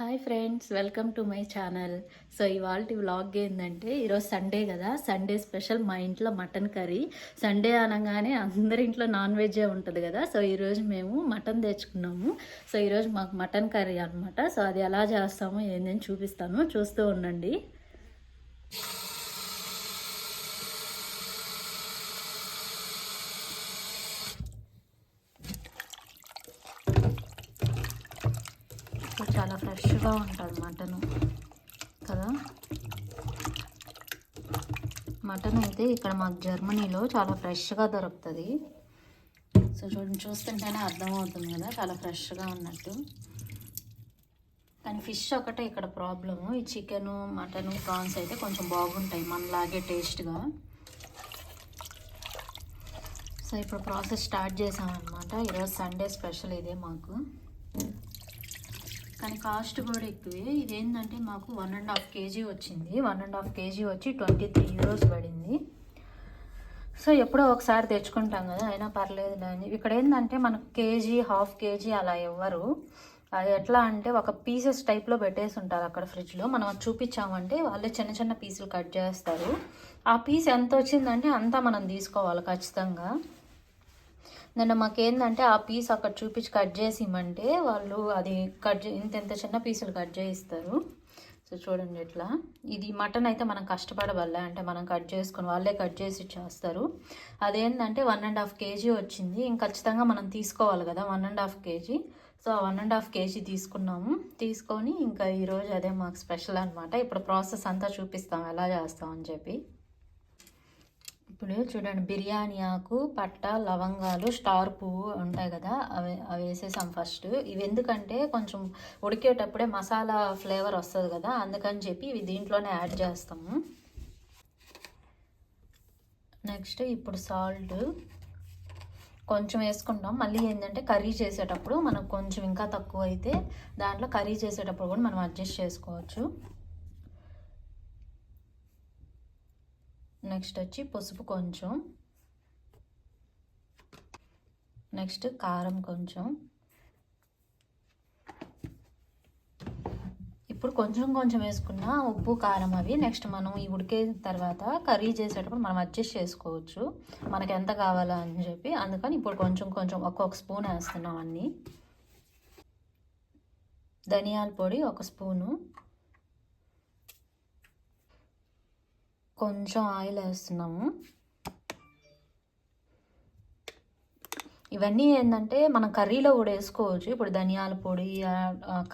Hi friends welcome to my channel. So ఇవాళ vlog ఏంటంటే ఈరోజు సండే కదా సండే స్పెషల్ మా ఇంట్లో మటన్ కర్రీ. సండే అనగానే అందరి ఇంట్లో నాన్ వెజ్జే ఉంటుంది కదా సో ఈరోజు మేము మటన్ తెచ్చుకున్నాము. సో ఈరోజు మాకు మటన్ కర్రీ అనమాట సో అది ఎలా చేస్తామో ఏందని చూపిస్తాను. చూస్తూ ఉండండి సో చాలా ఫ్రెష్గా ఉంటుంది మటను కదా? మటన్ అయితే ఇక్కడ మాకు జర్మనీలో చాలా ఫ్రెష్గా దొరుకుతుంది. సో చూడండి చూస్తుంటేనే అర్థమవుతుంది కదా చాలా ఫ్రెష్గా ఉన్నట్టు. కానీ ఫిష్ ఒకటే ఇక్కడ ప్రాబ్లము. ఈ చికెను మటను ప్రాన్స్ అయితే కొంచెం బాగుంటాయి మనలాగే టేస్ట్గా. సో ఇప్పుడు ప్రాసెస్ స్టార్ట్ చేసామన్నమాట. ఈరోజు సండే స్పెషల్ ఇదే మాకు. కానీ కాస్ట్ కూడా ఎక్కువే. ఇదేంటంటే మాకు వన్ అండ్ హాఫ్ కేజీ వచ్చింది. వన్ అండ్ హాఫ్ కేజీ వచ్చి ట్వంటీ త్రీ యూరోస్ పడింది. సో ఎప్పుడో ఒకసారి తెచ్చుకుంటాం కదా అయినా పర్లేదు అని. ఇక్కడ ఏంటంటే మనకు కేజీ హాఫ్ కేజీ అలా ఇవ్వరు అది ఎట్లా అంటే ఒక పీసెస్ టైప్లో పెట్టేసి ఉంటారు అక్కడ ఫ్రిడ్జ్లో మనం అది చూపించామంటే వాళ్ళే చిన్న చిన్న పీసులు కట్ చేస్తారు. ఆ పీస్ ఎంత వచ్చిందంటే అంతా మనం తీసుకోవాలి ఖచ్చితంగా. నిన్న మాకేందంటే ఆ పీస్ అక్కడ చూపించి కట్ చేసి ఇమ్మంటే వాళ్ళు అది కట్ చే ఇంత ఇంత చిన్న పీసులు కట్ చేయిస్తారు. సో చూడండి ఇట్లా ఇది మటన్ అయితే మనం కష్టపడవల్లే అంటే మనం కట్ చేసుకుని వాళ్ళే కట్ చేసి ఇచ్చేస్తారు. అదేంటంటే వన్ అండ్ హాఫ్ కేజీ వచ్చింది. ఇంక ఖచ్చితంగా మనం తీసుకోవాలి కదా one and half kg. So one and half kg తీసుకున్నాము. తీసుకొని ఇంకా ఈరోజు అదే మాకు స్పెషల్ అనమాట ఇప్పుడు ప్రాసెస్ అంతా చూపిస్తాం ఎలా చేస్తాం అని చెప్పి. ఇప్పుడు చూడండి బిర్యానీ ఆకు పట్ట లవంగాలు స్టార్ పువ్వు ఉంటాయి కదా అవి అవి వేసేసాం ఫస్ట్ ఇవి ఎందుకంటే కొంచెం ఉడికేటప్పుడే మసాలా ఫ్లేవర్ వస్తుంది కదా అందుకని చెప్పి ఇవి దీంట్లోనే యాడ్ చేస్తాము నెక్స్ట్ ఇప్పుడు సాల్ట్ కొంచెం వేసుకుంటాం. మళ్ళీ ఏంటంటే కర్రీ చేసేటప్పుడు మనకు కొంచెం ఇంకా తక్కువ అయితే దాంట్లో కర్రీ చేసేటప్పుడు కూడా మనం అడ్జస్ట్ చేసుకోవచ్చు. నెక్స్ట్ వచ్చి పసుపు కొంచెం. నెక్స్ట్ కారం కొంచెం. ఇప్పుడు కొంచెం కొంచెం వేసుకున్న ఉప్పు కారం అవి నెక్స్ట్ మనం ఈ ఉడికే తర్వాత కర్రీ చేసేటప్పుడు మనం అడ్జస్ట్ చేసుకోవచ్చు. మనకు ఎంత కావాలా అని చెప్పి. అందుకని ఇప్పుడు కొంచెం కొంచెం ఒక్కొక్క స్పూన్ వేస్తున్నాం అన్నీ. ధనియాల పొడి ఒక స్పూను. కొంచెం ఆయిల్ వేస్తున్నాము. ఇవన్నీ ఏంటంటే మనం కర్రీలో కూడా వేసుకోవచ్చు. ఇప్పుడు ధనియాల పొడి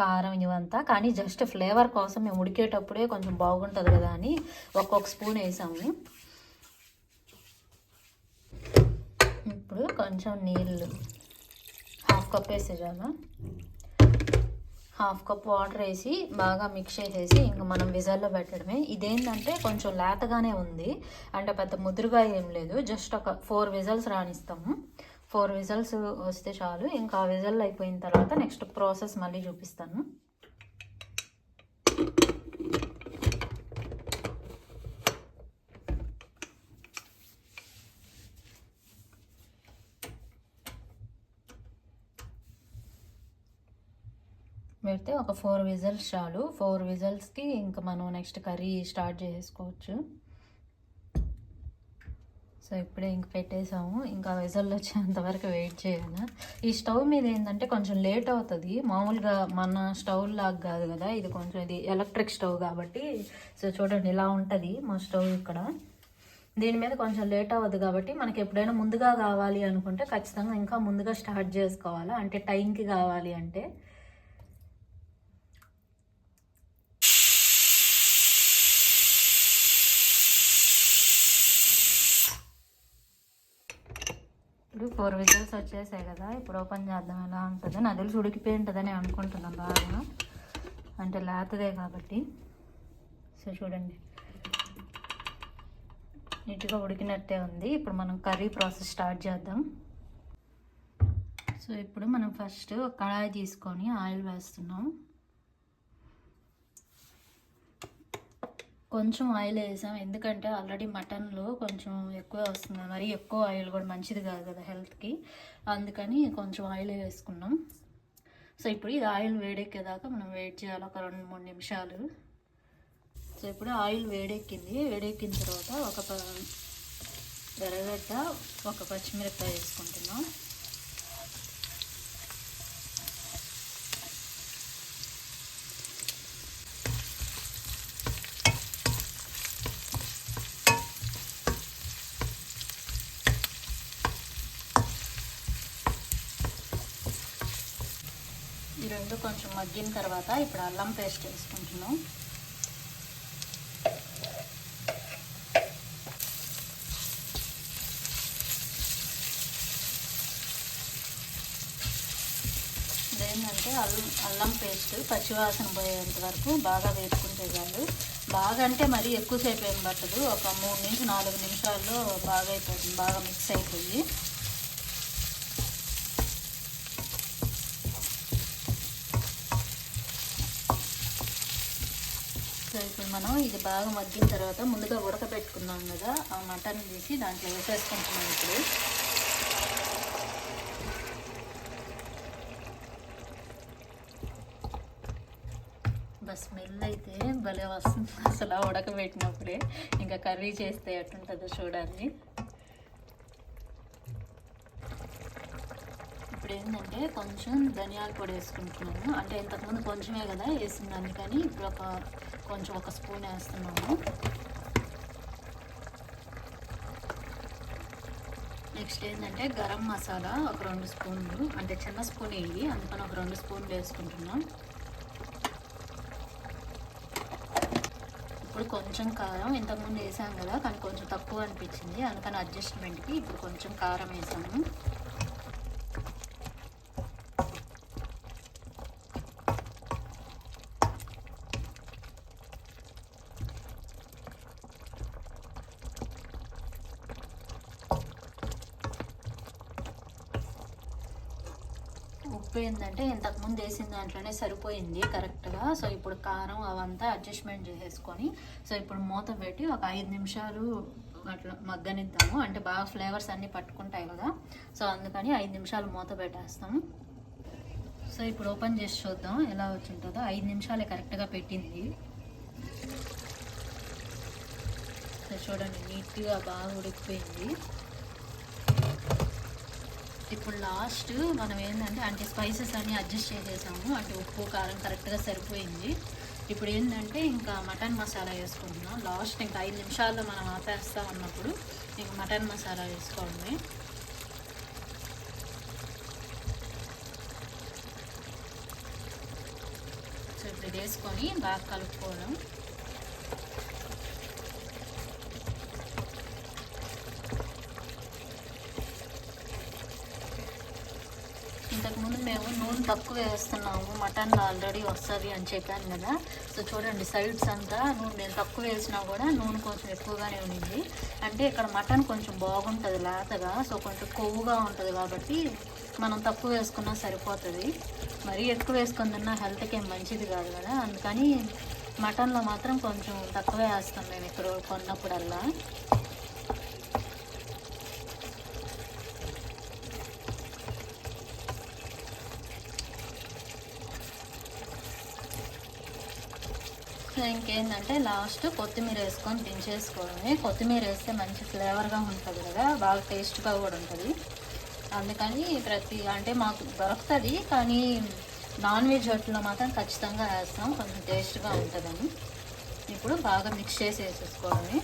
కారం ఇవంతా. కానీ జస్ట్ ఫ్లేవర్ కోసం మేము ఉడికేటప్పుడే కొంచెం బాగుంటుంది కదా అని ఒక్కొక్క స్పూన్ వేసాము. ఇప్పుడు కొంచెం నీళ్ళు. హాఫ్ కప్ వేసేసాము హాఫ్ కప్ వాటర్ వేసి బాగా మిక్స్ చేసేసి ఇంకా మనం విజల్లో పెట్టడమే. ఇదేంటంటే కొంచెం లేతగానే ఉంది. అంటే పెద్ద ముదురుగా ఏం లేదు. జస్ట్ ఒక ఫోర్ విజల్స్ రాణిస్తాము. ఫోర్ విజల్స్ వస్తే చాలు. ఇంకా ఆ విజల్ అయిపోయిన తర్వాత నెక్స్ట్ ప్రాసెస్ మళ్ళీ చూపిస్తాను. అయితే ఒక ఫోర్ విజల్స్ చాలు. ఫోర్ విజల్స్కి ఇంకా మనం నెక్స్ట్ కర్రీ స్టార్ట్ చేసుకోవచ్చు. సో ఇప్పుడే ఇంక పెట్టేసాము. ఇంకా విజల్ వచ్చేంతవరకు వెయిట్ చేయాలి ఈ స్టవ్ మీద ఏంటంటే కొంచెం లేట్ అవుతుంది. మామూలుగా మన స్టవ్ లాగా కాదు కదా. ఇది కొంచెం ఇది ఎలక్ట్రిక్ స్టవ్ కాబట్టి. సో చూడండి ఇలా ఉంటుంది మా స్టవ్ ఇక్కడ. దీని మీద కొంచెం లేట్ అవ్వదు కాబట్టి మనకి ఎప్పుడైనా ముందుగా కావాలి అనుకుంటే ఖచ్చితంగా ఇంకా ముందుగా స్టార్ట్ చేసుకోవాలి? అంటే టైంకి కావాలి అంటే. ఇప్పుడు ఫోర్ విజిల్స్ వచ్చేసాయి కదా ఇప్పుడు ఓపెన్ చేద్దాం ఎలా ఉంటుందో. నాకు తెలిసి ఉడికిపోయి ఉంటుందని అనుకుంటున్నాను బాగా అంటే లేతదే కాబట్టి. సో చూడండి. నీట్గా ఉడికినట్టే ఉంది. ఇప్పుడు మనం కర్రీ ప్రాసెస్ స్టార్ట్ చేద్దాం. సో ఇప్పుడు మనం ఫస్ట్ కళాయి తీసుకొని ఆయిల్ వేస్తున్నాం. కొంచెం ఆయిల్ వేసాం. ఎందుకంటే ఆల్రెడీ మటన్లో కొంచెం ఎక్కువ వస్తుంది. మరి ఎక్కువ ఆయిల్ కూడా మంచిది కాదు కదా హెల్త్కి. అందుకని కొంచెం ఆయిల్ వేసుకున్నాం. సో ఇప్పుడు ఇది ఆయిల్ వేడెక్కేదాకా మనం వెయిట్ చేయాలి. ఒక రెండు మూడు నిమిషాలు. సో ఇప్పుడు ఆయిల్ వేడెక్కింది. వేడెక్కిన తర్వాత ఒక ఎర్రగడ్డ ఒక పచ్చిమిరపకాయ వేసుకుంటున్నాం ఈ రెండు కొంచెం మగ్గిన తర్వాత ఇప్పుడు అల్లం పేస్ట్ వేసుకుంటున్నాం. ఇదేంటంటే అల్లం అల్లం పేస్ట్ పచ్చివాసన పోయేంత వరకు బాగా వేసుకుంటే చాలు. బాగా అంటే మరీ ఎక్కువసేపు ఏం పట్టదు. ఒక మూడు నుంచి నాలుగు నిమిషాల్లో బాగా అయిపోతుంది బాగా మిక్స్ అయిపోయి. ఇప్పుడు మనం ఇది బాగా మగ్గిన తర్వాత ముందుగా ఉడకబెట్టుకున్నాం కదా ఆ మటన్ తీసి దాంట్లో వేసేసుకుంటున్నాం ఇప్పుడు. బస్ స్మెల్ అయితే భలే వస్తుంది. అసలు ఉడకబెట్టినప్పుడే. ఇంకా కర్రీ చేస్తే ఎట్టుంటుందో చూడాలి ఇప్పుడు ఏంటంటే కొంచెం ధనియాల పొడి వేసుకుంటున్నాము అంటే ఇంతకుముందు కొంచెమే కదా వేసింది అందుకని ఇప్పుడు ఒక కొంచెం ఒక స్పూన్ వేస్తున్నాము నెక్స్ట్ ఏంటంటే గరం మసాలా ఒక రెండు స్పూన్లు అంటే చిన్న స్పూన్ వేయి అందుకని ఒక రెండు స్పూన్లు వేసుకుంటున్నాం. ఇప్పుడు కొంచెం కారం ఇంతకుముందు వేసాం కదా కానీ కొంచెం తక్కువ అనిపించింది అందుకని అడ్జస్ట్మెంట్కి ఇప్పుడు కొంచెం కారం వేసాము ఏంటంటే ఇంతకుముందు వేసిన దాంట్లోనే సరిపోయింది కరెక్ట్గా. సో ఇప్పుడు కారం అవంతా అడ్జస్ట్మెంట్ చేసేసుకొని సో ఇప్పుడు మూత పెట్టి ఒక ఐదు నిమిషాలు అట్లా మగ్గనిద్దాము. అంటే బాగా ఫ్లేవర్స్ అన్నీ పట్టుకుంటాయి కదా. సో అందుకని ఐదు నిమిషాలు మూత పెట్టేస్తాము. సో ఇప్పుడు ఓపెన్ చేసి చూద్దాం ఎలా వచ్చి ఉంటుందో ఐదు నిమిషాలే కరెక్ట్గా పెట్టింది. సో చూడండి నీట్గా బాగా ఉడికిపోయింది. ఇప్పుడు లాస్ట్ మనం ఏంటంటే అంటే స్పైసెస్ అన్ని అడ్జస్ట్ చేసేసాము. అంటే ఉప్పు కారం కరెక్ట్గా సరిపోయింది. ఇప్పుడు ఏంటంటే ఇంకా మటన్ మసాలా వేసుకుంటున్నాం. లాస్ట్ ఇంకా ఐదు నిమిషాల్లో మనం ఆపేస్తాం అన్నప్పుడు ఇంకా మటన్ మసాలా వేసుకోవడమే సో ఇప్పుడు వేసుకొని బాగా కలుపుకోవడం ఇంతకుముందు మేము నూనె తక్కువ వేస్తున్నాము మటన్ ఆల్రెడీ వస్తుంది అని చెప్పాను కదా. సో చూడండి సైడ్స్ అంతా నూనె నేను తక్కువ వేసినా కూడా నూనె కొంచెం ఎక్కువగానే ఉండింది. అంటే ఇక్కడ మటన్ కొంచెం బాగుంటుంది లేతగా సో కొంచెం కొవ్వుగా ఉంటుంది కాబట్టి మనం తక్కువ వేసుకున్నా సరిపోతుంది. మరీ ఎక్కువ వేసుకుని తిన్నా హెల్త్కి ఏం మంచిది కాదు కదా. అందుకని మటన్లో మాత్రం కొంచెం తక్కువే వేస్తాం మేము ఇక్కడ కొన్నప్పుడల్లా. ఇంకేంటంటే లాస్ట్ కొత్తిమీర వేసుకొని దించేసుకోవడమే కొత్తిమీర వేస్తే మంచి ఫ్లేవర్గా ఉంటుంది కదా బాగా టేస్ట్గా కూడా ఉంటుంది. అందుకని ప్రతి అంటే మాకు దొరుకుతుంది కానీ నాన్ వెజ్ హోటల్లో మాత్రం ఖచ్చితంగా వేస్తాం కొంచెం టేస్ట్గా ఉంటుందని. ఇప్పుడు బాగా మిక్స్ చేసి వేసేసుకోవడమే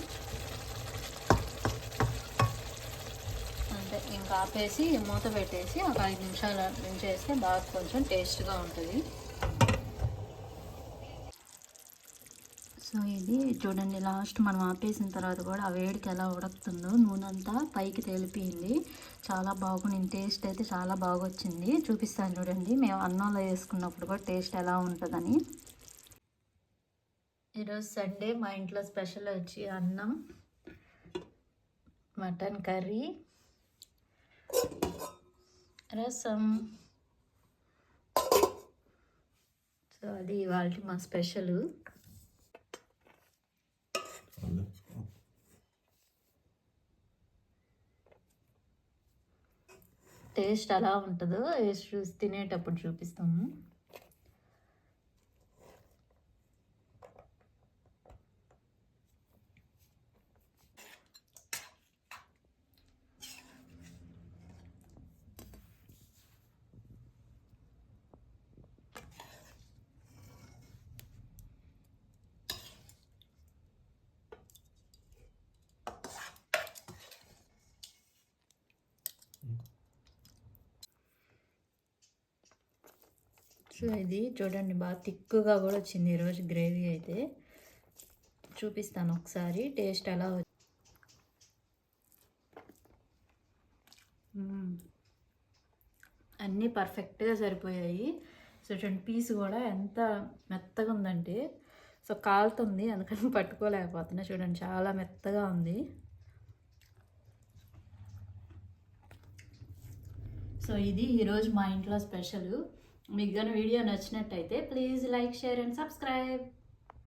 అంతే ఇంకా ఆపేసి మూత పెట్టేసి ఒక ఐదు నిమిషాలు ఉంచేస్తే బాగా కొంచెం టేస్ట్గా ఉంటుంది. సో ఇది చూడండి లాస్ట్ మనం ఆపేసిన తర్వాత కూడా ఆ వేడికి ఎలా ఉడుకుతుందో నూనె అంతా పైకి తేలిపోయింది. చాలా బాగుంది. టేస్ట్ అయితే చాలా బాగా వచ్చింది చూపిస్తాను చూడండి. మేము అన్నంలో వేసుకున్నప్పుడు కూడా టేస్ట్ ఎలా ఉంటుందని. ఈరోజు సండే. మా ఇంట్లో స్పెషల్ వచ్చి అన్నం మటన్ కర్రీ రసం. సో అది ఇవాళ మా స్పెషల్. టేస్ట్ ఎలా ఉంటుందో ఏ చూసి తినేటప్పుడు చూపిస్తాము. సో ఇది చూడండి బాగా తిక్కుగా కూడా వచ్చింది ఈరోజు గ్రేవీ అయితే. చూపిస్తాను ఒకసారి టేస్ట్ ఎలా అన్నీ పర్ఫెక్ట్గా సరిపోయాయి. సో చూడండి పీస్ కూడా ఎంత మెత్తగా ఉందంటే సో కాలుతుంది అందుకని పట్టుకోలేకపోతున్నా. చూడండి చాలా మెత్తగా ఉంది. సో ఇది ఈరోజు మా ఇంట్లో స్పెషల్. మీకు కానీ వీడియో నచ్చినట్టయితే please like share and subscribe.